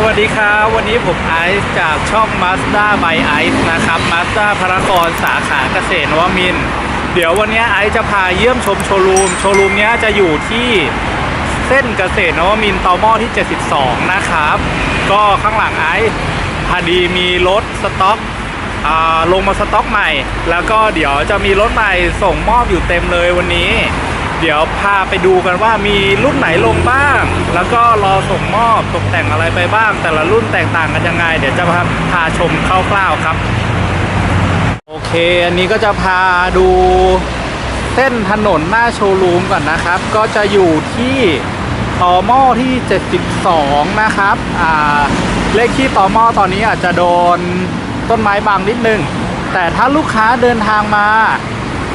สวัสดีครับ วันนี้ผมไอซ์จากช่อง Mazda by Ice นะครับ Mazda พารากอนสาขาเกษตรนวมิน เดี๋ยววันนี้ไอซ์จะพาเยี่ยมชมโชว์รูม โชว์รูมเนี้ยจะอยู่ที่เส้นเกษตรนวมินเตอหม้อที่ 72 นะครับ ก็ข้างหลังไอซ์พอดีมีรถสต็อกอ่าลงมาสต็อกใหม่ แล้วก็เดี๋ยวจะมีรถใหม่ส่งมอบอยู่เต็มเลยวันนี้ เดี๋ยวพาไปดูกันว่ามีรุ่นไหนลงบ้าง แล้วก็รอส่งมอบตกแต่งอะไรไปบ้าง แต่ละรุ่นแตกต่างกันยังไง เดี๋ยวจะพาพาชมคร่าวๆครับ โอเค อันนี้ก็จะพาดูเส้นถนนหน้าโชว์รูมก่อนนะครับ ก็จะอยู่ที่ต่อหม้อที่ 72 นะครับ อ่า เลขที่ต่อหม้อตอนนี้อาจจะโดนต้นไม้บังนิดนึง แต่ถ้าลูกค้าเดินทางมา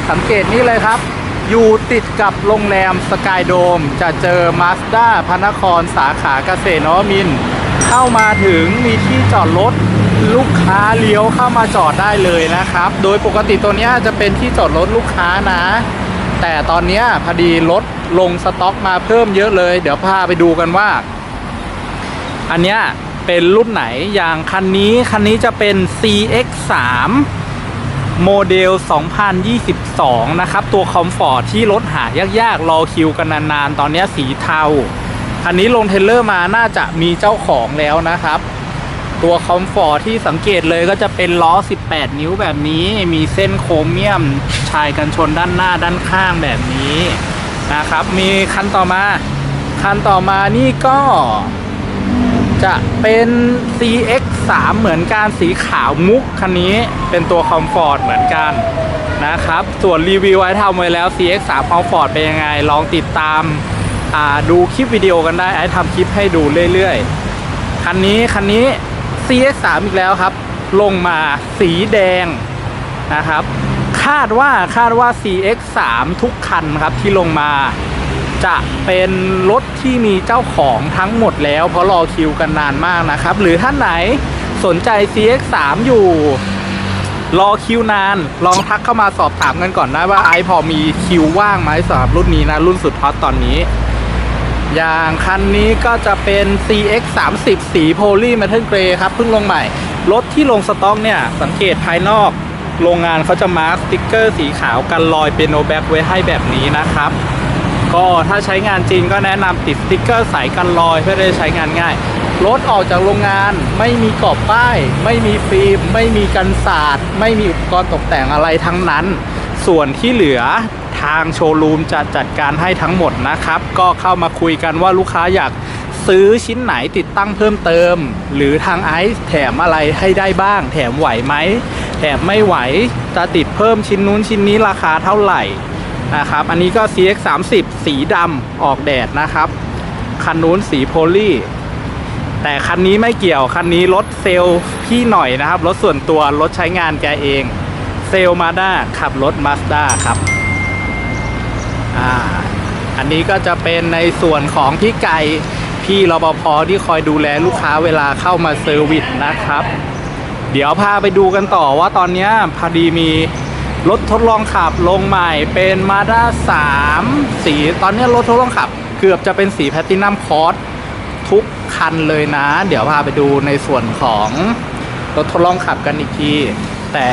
สังเกตนี่เลยครับ อยู่ติดกับโรงแรมสกายโดม จะเจอมาสด้าพนครสาขาเกษตรนวมิน เข้ามาถึงมีที่จอดรถลูกค้าเลี้ยวเข้ามาจอดได้เลยนะครับ โดยปกติตัวนี้จะเป็นที่จอดรถลูกค้านะ แต่ตอนนี้พอดีรถลงสต็อกมาเพิ่มเยอะเลย เดี๋ยวพาไปดูกันว่า อันเนี้ยเป็นรุ่นไหนอย่างคันนี้คันนี้จะเป็น CX3 โมเดล 2022 นะครับ ตัวคอมฟอร์ตที่รถหายากๆ รอคิวกันนานๆ ตอนนี้สีเทา อันนี้ลงเทเลอร์มาน่าจะมีเจ้าของแล้วนะครับ ตัวคอมฟอร์ตที่สังเกตเลยก็จะเป็นล้อ 18 นิ้วแบบนี้ มีเส้นโครเมียมชายกันชนด้านหน้าด้านข้างแบบนี้นะครับ มีคันต่อมา คันต่อมานี่ก็ จะเป็น CX3 เหมือนกันสีขาวมุกคันนี้เป็นตัวคอมฟอร์ตเหมือนกันนะครับ ส่วนรีวิวไว้ทำไว้แล้ว CX3 คอมฟอร์ตเป็นยังไง ลองติดตามดูคลิปวิดีโอกันได้ไอ้ทำคลิปให้ดูเรื่อยๆ คันนี้คันนี้ CX3 อีกแล้วครับ ลงมาสีแดงนะครับ คาดว่าคาดว่า CX3 ทุกคันครับที่ลงมา จะเป็นรถที่มีเจ้าของทั้งหมดแล้ว เพราะรอคิวกันนานมากนะครับ หรือท่านไหนสนใจ CX3 อยู่ รอคิวนาน ลองทักเข้ามาสอบถามกันก่อนนะว่าไอพอมีคิวว่างไหมสำหรับรุ่นนี้นะ รุ่นสุดฮอตตอนนี้ อย่างคันนี้ก็จะเป็น CX 3 0สีโพลีเมทัลเกรย์ครับเพิ่งลงใหม่ รถที่ลงสต็อกเนี่ย สังเกตภายนอก โรงงานเขาจะมาร์คสติ๊กเกอร์สีขาวกันรอยเป็นโนแบ็กไว้ให้แบบนี้นะครับ ก็ถ้าใช้งานจริงก็แนะนำติดสติ๊กเกอร์ใสกันรอยเพื่อได้ใช้งานง่ายรถออกจากโรงงานไม่มีกรอบป้าย ไม่มีฟิล์ม ไม่มีกันสาดไม่มีอุปกรณ์ตกแต่งอะไรทั้งนั้น ส่วนที่เหลือทางโชว์รูมจะจัดการให้ทั้งหมดนะครับ ก็เข้ามาคุยกันว่าลูกค้าอยากซื้อชิ้นไหนติดตั้งเพิ่มเติม หรือทางไอซ์แถมอะไรให้ได้บ้าง แถมไหวไหมแถมไม่ไหวจะติดเพิ่มชิ้นนู้นชิ้นนี้ราคาเท่าไหร่ นะครับ อันนี้ก็ CX 3 0สีดำออกแดดนะครับ คันนู้นสีโพลีแต่คันนี้ไม่เกี่ยว คันนี้รถเซลพี่หน่อยนะครับ รถส่วนตัว รถใช้งานแกเอง เซลมาด้าขับรถมาสด้าครับ อ่า อันนี้ก็จะเป็นในส่วนของพี่ไก่พี่รปภที่คอยดูแลลูกค้าเวลาเข้ามาเซอร์วิสนะครับ เดี๋ยวพาไปดูกันต่อว่าตอนนี้พอดีมี รถทดลองขับลงใหม่เป็นมาด้า3สี ตอนนี้รถทดลองขับ เกือบจะเป็นสีแพตตินัมคอร์สทุกคันเลยนะ เดี๋ยวพาไปดูในส่วนของรถทดลองขับกันอีกที แต่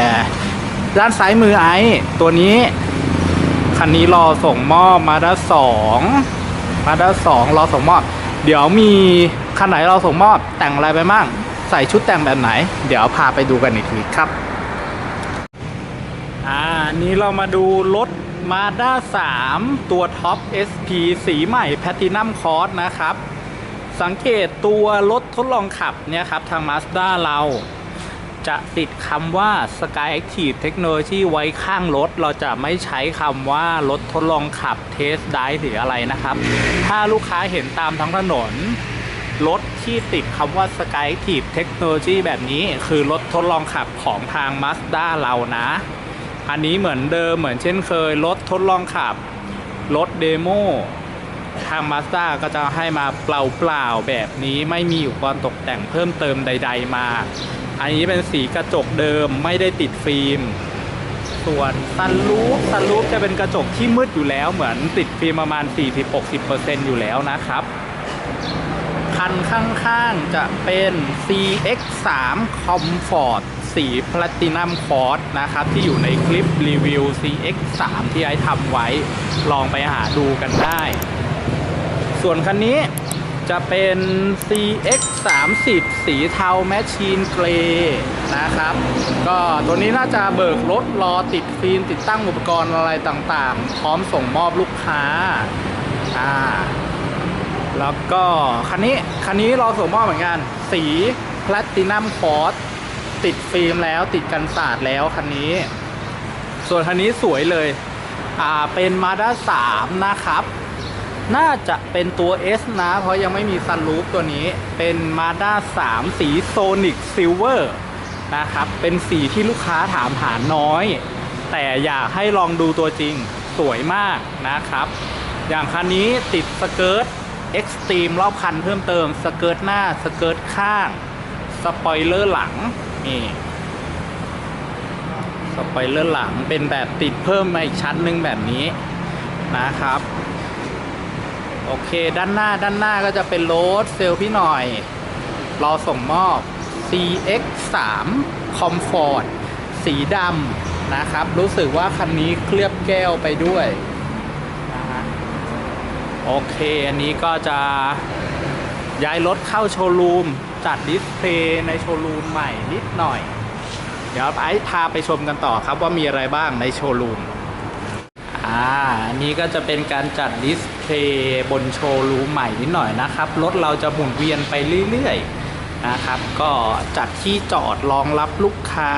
ด้านซ้ายมือไอ้ตัวนี้ คันนี้รอส่งมอบมาด้าสองมาด้าสองรอส่งมอบ เดี๋ยวมีคันไหนราส่งมอบแต่งอะไรไปบ้างใส่ชุดแต่งแบบไหน เดี๋ยวพาไปดูกันอีกทีครับ อ่าอันนี้เรามาดูรถ Mazda 3 ตัวท็อป SP สีใหม่ Platinum Cross นะครับ สังเกตตัวรถทดลองขับเนี่ยครับ ทาง Mazda เราจะติดคำว่า Sky Active Technology ไว้ข้างรถ เราจะไม่ใช้คำว่ารถทดลองขับ Test Drive หรืออะไรนะครับ ถ้าลูกค้าเห็นตามท้องถนน รถที่ติดคำว่า Sky Active Technology แบบนี้ คือรถทดลองขับของทาง Mazda เรานะ อันนี้เหมือนเดิมเหมือนเช่นเคย รถทดลองขับ รถเดโมทาง Mazda ก็จะให้มาเปล่าๆแบบนี้ไม่มีอุปกรณ์ตกแต่งเพิ่มเติมใด ๆ มา อันนี้เป็นสีกระจกเดิมไม่ได้ติดฟิล์ม ส่วนซันรูฟซันรูฟจะเป็นกระจกที่มืดอยู่แล้วเหมือนติดฟิล์มประมาณ 40-60%อยู่แล้วนะครับคคันข้างๆจะเป็น CX3 Comfort สีแพลตินัมคอร์สนะครับ ที่อยู่ในคลิปรีวิว CX3 ที่ไอ้ทำไว้ลองไปหาดูกันได้ ส่วนคันนี้จะเป็น CX 3 0สีเทาแมชชีนเกรย์นะครับ ก็ตัวนี้น่าจะเบิกรถรอติดฟิล์มติดตั้งอุปกรณ์อะไรต่างๆ พร้อมส่งมอบลูกค้า อ่า แล้วก็คันนี้ คันนี้รอส่งมอบเหมือนกัน สีแพลตินัมคอร์ส ติดฟิล์มแล้วติดกันสาดแล้วคันนี้ ส่วนคันนี้สวยเลย อ่าเป็นมาด้า3นะครับ น่าจะเป็นตัว S นะ เพราะยังไม่มีซันรูฟตัวนี้ เป็น Mazda 3สีโซนิกซิลเวอร์นะครับ เป็นสีที่ลูกค้าถามหาน้อย แต่อยากให้ลองดูตัวจริงสวยมากนะครับ อย่างคันนี้ติดสเกิร์ตเอ็กซ์ตรีมรอบคันเพิ่มเติม สเกิร์ตหน้า สเกิร์ตข้าง สปอยเลอร์หลัง นี่สปอยเลอร์หลังเป็นแบบติดเพิ่มมาอีกชั้นหนึ่งแบบนี้นะครับ โอเคด้านหน้าด้านหน้าก็จะเป็นรถเซลลพี่หน่อย รอส่งมอบ CX 3 Comfort สีดำนะครับ รู้สึกว่าคันนี้เคลือบแก้วไปด้วยโอเค อันนี้ก็จะย้ายรถเข้าโชว์รูม จัดดิสเพลย์ในโชว์รูมใหม่นิดหน่อย เดี๋ยวไอ้พาไปชมกันต่อครับว่ามีอะไรบ้างในโชว์รูมอ่าอันนี้ก็จะเป็นการจัดดิสเพลย์บนโชว์รูมใหม่นิดหน่อยนะครับ รถเราจะหมุนเวียนไปเรื่อยๆนะครับ ก็จัดที่จอดรองรับลูกค้า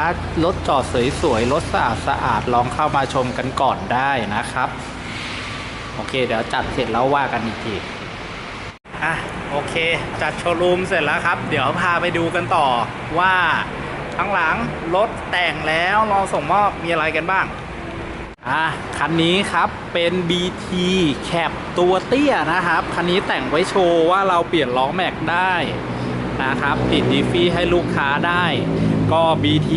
รถจอดสวยๆ รถสะอาดสะอาดๆลองเข้ามาชมกันก่อนได้นะครับ โอเค เดี๋ยวจัดเสร็จแล้วว่ากันอีกที อะโอเค จัดโชว์รูมเสร็จแล้วครับ เดี๋ยวพาไปดูกันต่อว่าข้างหลังรถแต่งแล้วรอส่งมอบมีอะไรกันบ้างอะคันนี้ครับเป็น BT แคปตัวเตี้ยนะครับ คันนี้แต่งไว้โชว์ว่าเราเปลี่ยนล้อแม็กได้นะครับ ติดดีฟีให้ลูกค้าได้ ก็ BT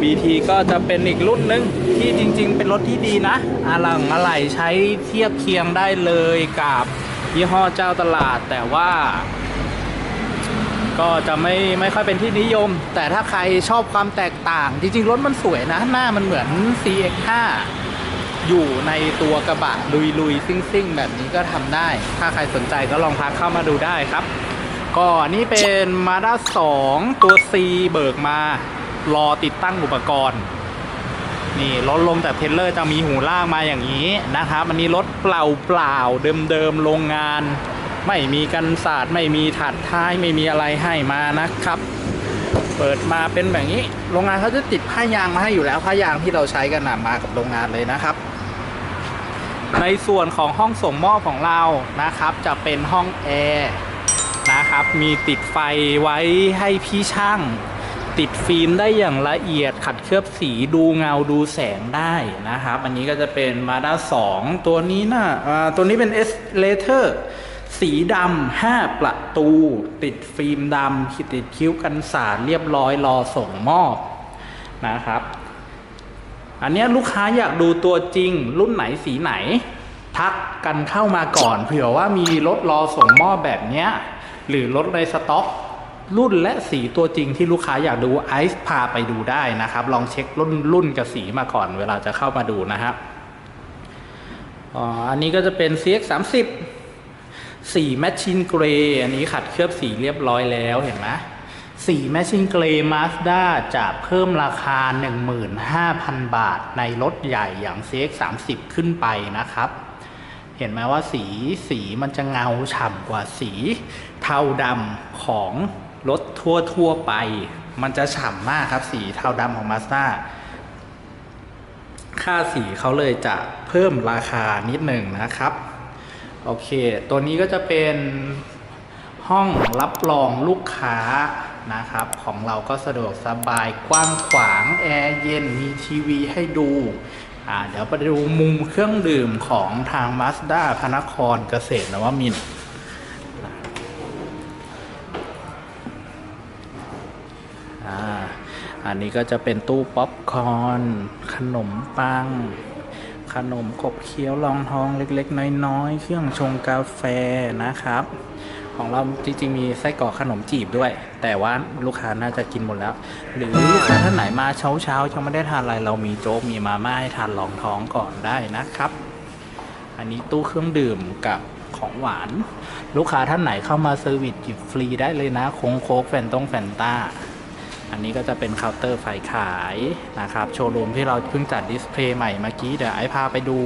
BT ก็จะเป็นอีกรุ่นหนึง ที่จริงๆ เป็นรถที่ดีนะอะหลังอะไหล่ใช้เทียบเคียงได้เลยกับ ยี่ห้อเจ้าตลาดแต่ว่า ก็จะไม่ไม่ค่อยเป็นที่นิยม แต่ถ้าใครชอบความแตกต่าง จริงๆ รถมันสวยนะ หน้ามันเหมือน CX5 อยู่ในตัวกระบะลุยลุยซิ่งซิ่งๆ แบบนี้ก็ทำได้ ถ้าใครสนใจก็ลองพักเข้ามาดูได้ครับ ก็นี่เป็น Mazda 2 ตัว C เบิกมารอติดตั้งอุปกรณ์ นี่รถลงจากเทลเลอร์จะมีหูล่างมาอย่างนี้นะครับอันนี้รถเปล่าเปล่าเดิมเดิมๆโรงงาน ไม่มีกันศาสตร์ไม่มีถัดท้ายไม่มีอะไรให้มานะครับ เปิดมาเป็นแบบนี้ โรงงานเขาจะติดผ้ายางมาให้อยู่แล้วผ้ายางที่เราใช้กันนะมากับโรงงานเลยนะครับ ในส่วนของห้องส่งมอบของเรานะครับ จะเป็นห้องแอร์นะครับ มีติดไฟไว้ให้พี่ช่าง ติดฟิล์มได้อย่างละเอียดขัดเคลือบสีดูเงาดูแสงได้นะครับ อันนี้ก็จะเป็น Mazda 2 ตัวนี้นะ่าตัวนี้เป็น S Later สีดำ5ประตู ติดฟิล์มดำติดคิ้วกันสาดเรียบร้อยรอส่งมอบนะครับ อันเนี้ยลูกค้าอยากดูตัวจริง รุ่นไหนสีไหน ทักกันเข้ามาก่อน เผื่อว่ามีรถรอส่งมอบแบบเนี้ยหรือรถในสต็อก รุ่นและสีตัวจริงที่ลูกค้าอยากดูไอซ์พาไปดูได้นะครับ ลองเช็ครุ่นรุ่นกับสีมาก่อนเวลาจะเข้ามาดูนะครับอ,อันนี้ก็จะเป็น CX 30สีแมชชีนเกรย์อันนี้ขัดเคลือบสีเรียบร้อยแล้วเห็นไหมสีแมชชีนเกรย์มาสด้าจะเพิ่มราคา 15,000 บาทในรถใหญ่อย่าง CX 30ขึ้นไปนะครับ เห็นไหมว่าสีสีมันจะเงาฉ่ำกว่าสีเทาดำของ รถทั่วทั่วๆไป มันจะฉ่ำมากครับ สีเทาดำของมาสด้าค่าสีเขาเลยจะเพิ่มราคานิดหนึ่งนะครับ โอเค ตัวนี้ก็จะเป็นห้องรับรองลูกค้านะครับ ของเราก็สะดวกสบายกว้างขวางแอร์เย็นมีทีวีให้ดูอ่าเดี๋ยวไปดูมุมเครื่องดื่มของทาง Mazda พระนครเกษตรนวมิน นนี้ก็จะเป็นตู้ป๊อปคอร์นขนมปัง ขนมขบเคี้ยวรองท้องเล็กๆ น้อยๆ เครื่องชงกาแฟนะครับ ของเราจริงๆมีไส้กรอกขนมจีบด้วย แต่ว่าลูกค้าน่าจะกินหมดแล้ว หรือลูกค้าท่านไหนมาเช้าเช้าๆยังไม่ได้ทานอะไรเรามีโจ๊กมีมาม่าให้ทานรองท้องก่อนได้นะครับ อันนี้ตู้เครื่องดื่มกับของหวาน ลูกค้าท่านไหนเข้ามาเซอร์วิสหยิบฟรีได้เลยนะโค้งโค้กแฟนตงแฟนต้า อันนี้ก็จะเป็นเคาน์เตอร์ฝ่ายขายนะครับ โชว์รูมที่เราเพิ่งจัดดิสเพลย์ใหม่เมื่อกี้ เดี๋ยวไอพาไปดู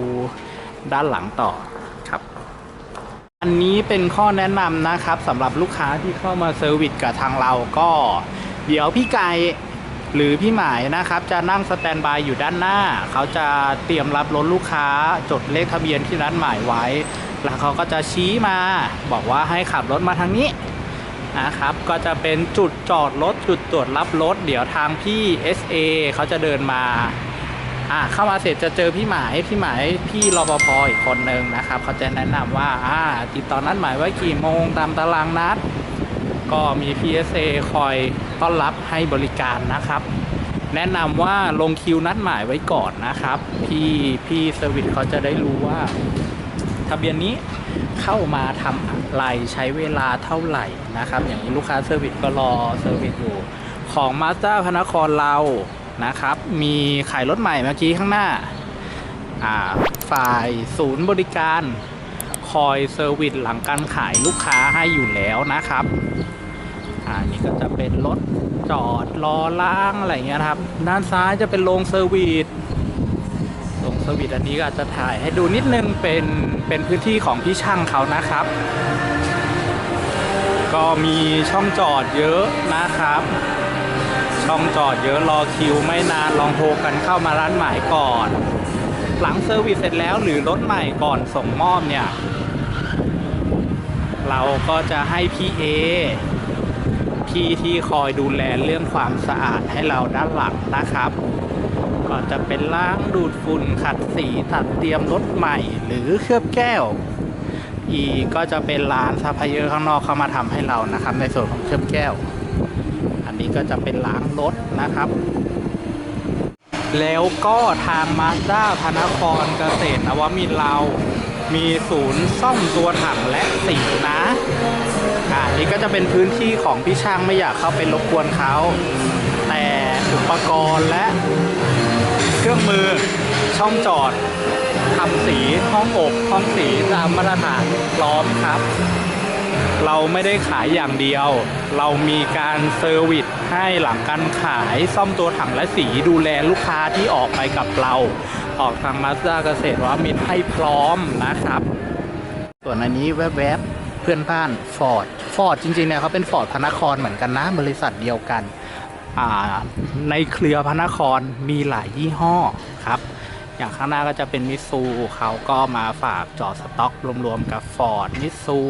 ด้านหลังต่อครับ อันนี้เป็นข้อแนะนำนะครับสำหรับลูกค้าที่เข้ามาเซอร์วิสกับทางเราก็ เดี๋ยวพี่ไก่หรือพี่หมายนะครับจะนั่งสแตนบายอยู่ด้านหน้า เขาจะเตรียมรับรถลูกค้าจดเลขทะเบียนที่ร้านหมายไว้ แล้วเขาก็จะชี้มา บอกว่าให้ขับรถมาทางนี้ นะครับ ก็จะเป็นจุดจอดรถจุดตรวจรับรถ เดี๋ยวทางพี่ SA เขาจะเดินมาอ่าเข้ามาเสร็จจะเจอพี่หมายพี่หมายพี่รปภอีกคนหนึ่งนะครับเขาจะแนะนำว่าอ่าติดต่อนัดหมายไว้กี่โมงตามตารางนัด ก็มี PSA คอยต้อนรับให้บริการนะครับ แนะนำว่าลงคิวนัดหมายไว้ก่อนนะครับ พี่พี่เซอร์วิสเขาจะได้รู้ว่า ทะเบียนนี้ เข้ามาทำอะไรใช้เวลาเท่าไหร่นะครับ อย่างนี้ลูกค้าเซอร์วิสก็รอเซอร์วิสอยู่ ของมาสด้าพระนครเรานะครับ มีขายรถใหม่เมื่อกี้ข้างหน้าอ่าฝ่ายศูนย์บริการคอยเซอร์วิสหลังการขายลูกค้าให้อยู่แล้วนะครับ อ่านี่ก็จะเป็นรถจอดรอล้างอะไรเงี้ยนะครับ ด้านซ้ายจะเป็นโรงเซอร์วิส อร์วิสอันนี้ก็อาจจะถ่ายให้ดูนิดนึงเป็นเป็นพื้นที่ของพี่ช่างเขานะครับ ก็มีช่องจอดเยอะนะครับ ช่องจอดเยอะรอคิวไม่นานลองโทรกันเข้ามาร้านหมายก่อน หลังเซอร์วิสเสร็จแล้วหรือรถใหม่ก่อนส่งมอบเนี่ย เราก็จะให้พี่เอพี่ที่คอยดูแลเรื่องความสะอาดให้เราด้านหลังนะครับ ก็จะเป็นล้างดูดฝุ่นขัดสีตัดเตรียมรถใหม่ หรือเคลือบแก้ว อีกก็จะเป็นร้านซัพพลายเออร์ข้างนอกเข้ามาทำให้เรานะครับ ในส่วนของเคลือบแก้ว อันนี้ก็จะเป็นล้างรถนะครับ แล้วก็ทางมาสด้าพนครเกษตรนวมินทร์เรามีศูนย์ซ่อมตัวถังและสีนะอ่านี่ก็จะเป็นพื้นที่ของพี่ช่างไม่อยากเข้าไปรบกวนเขา แต่อุปกรณ์และ เครื่องมือช่องจอดทำสีห้องอบห้องสีตามมาตรฐานพร้อมครับ เราไม่ได้ขายอย่างเดียว เรามีการเซอร์วิสให้หลังการขายซ่อมตัวถังและสีดูแลลูกค้าที่ออกไปกับเรา ออกทางมาสด้าเกษตรวามินทร์ให้พร้อมนะครับ ส่วนอันนี้แวบๆเพื่อนบ้านฟอร์ดฟอร์ดจริงๆเนี่ยเขาเป็นฟอร์ดพระนครเหมือนกันนะบริษัทเดียวกัน ในเครือพระนครมีหลายยี่ห้อครับ อย่างข้างหน้าก็จะเป็นมิตซูเขาก็มาฝากจอดสต็อกรวมๆกับฟอร์ดมิตซู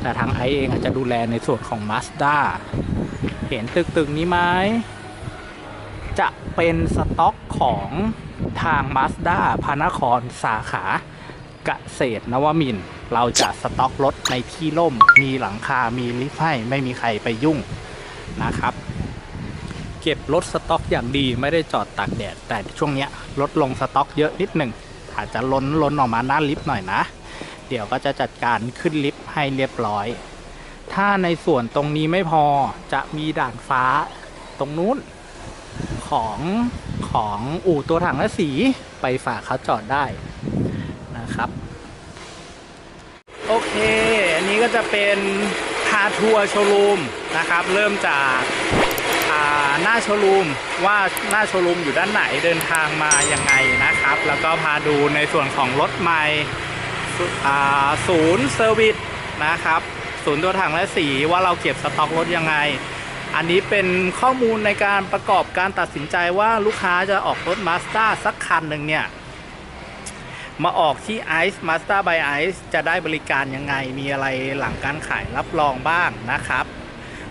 แต่ทางไอเองอาจจะดูแลในส่วนของ Mazda เห็นตึกๆนี้ไหมจะเป็นสต็อกของทาง Mazda พระนครสาขาเกษตรนวมินทร์เราจะสต็อกรถในที่ร่ม มีหลังคา มีลิฟต์ให้ ไม่มีใครไปยุ่งนะครับ เก็บรถสต็อกอย่างดีไม่ได้จอดตากแดด แต่ช่วงเนี้ยลดลงสต็อกเยอะนิดหนึ่งอาจจะล้นล้นออกมาหน้าลิฟต์หน่อยนะ เดี๋ยวก็จะจัดการขึ้นลิฟต์ให้เรียบร้อย ถ้าในส่วนตรงนี้ไม่พอจะมีด่านฟ้าตรงนู้น ของของอู่ตัวถังและสีไปฝากเขาจอดได้นะครับ โอเค อันนี้ก็จะเป็นพาทัวร์โชว์รูมนะครับ เริ่มจาก หน้าโชว์รูมว่าหน้าโชว์รูมอยู่ด้านไหนเดินทางมายังไงนะครับ แล้วก็พาดูในส่วนของรถใหม่ศูนย์เซอร์วิสนะครับศูนย์ตัวถังและสีว่าเราเก็บสต็อกรถยังไง อันนี้เป็นข้อมูลในการประกอบการตัดสินใจว่าลูกค้าจะออกรถ Mazda สักคันหนึ่งเนี่ยมาออกที่ Ice Master by Ice จะได้บริการยังไง มีอะไรหลังการขายรับรองบ้างนะครับ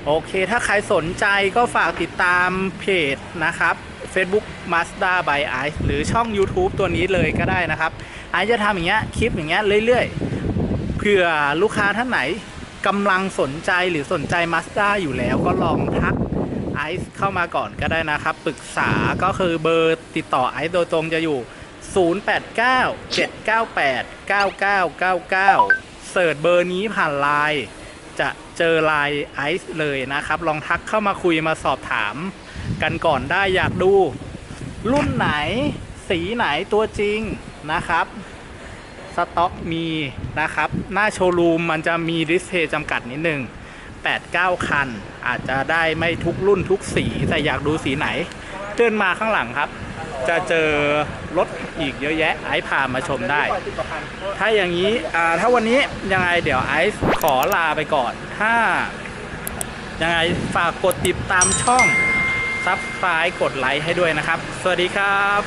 โอเค ถ้าใครสนใจก็ฝากติดตามเพจนะครับ Facebook Mazda by Ice หรือช่อง YouTube ตัวนี้เลยก็ได้นะครับไอซ์จะทำอย่างเงี้ยคลิปอย่างเงี้ยเรื่อยๆ เผื่อลูกค้าท่านไหนกำลังสนใจหรือสนใจ Mazda อยู่แล้วก็ลองทักไอซ์เข้ามาก่อนก็ได้นะครับ ปรึกษาก็คือเบอร์ติดต่อไอซ์โดยตรงจะอยู่ 089 798 9999 เสิร์ชเบอร์นี้ผ่านไลน์ จะเจอไลน์ไอซ์เลยนะครับ ลองทักเข้ามาคุยมาสอบถามกันก่อนได้อยากดู รุ่นไหนสีไหนตัวจริงนะครับสต็อกมีนะครับ หน้าโชว์รูมมันจะมีดิสเพย์จำกัดนิดนึง8-9 คัน อาจจะได้ไม่ทุกรุ่นทุกสีแต่อยากดูสีไหนเดินมาข้างหลังครับ จะเจอรถอีกเยอะแยะไอซ์พามาชมได้ ถ้าอย่างนี้ถ้าวันนี้ยังไงเดี๋ยวไอซ์ขอลาไปก่อน ถ้ายังไงฝากกดติดตามช่องซับสไครต์กดไลค์ให้ด้วยนะครับ สวัสดีครับ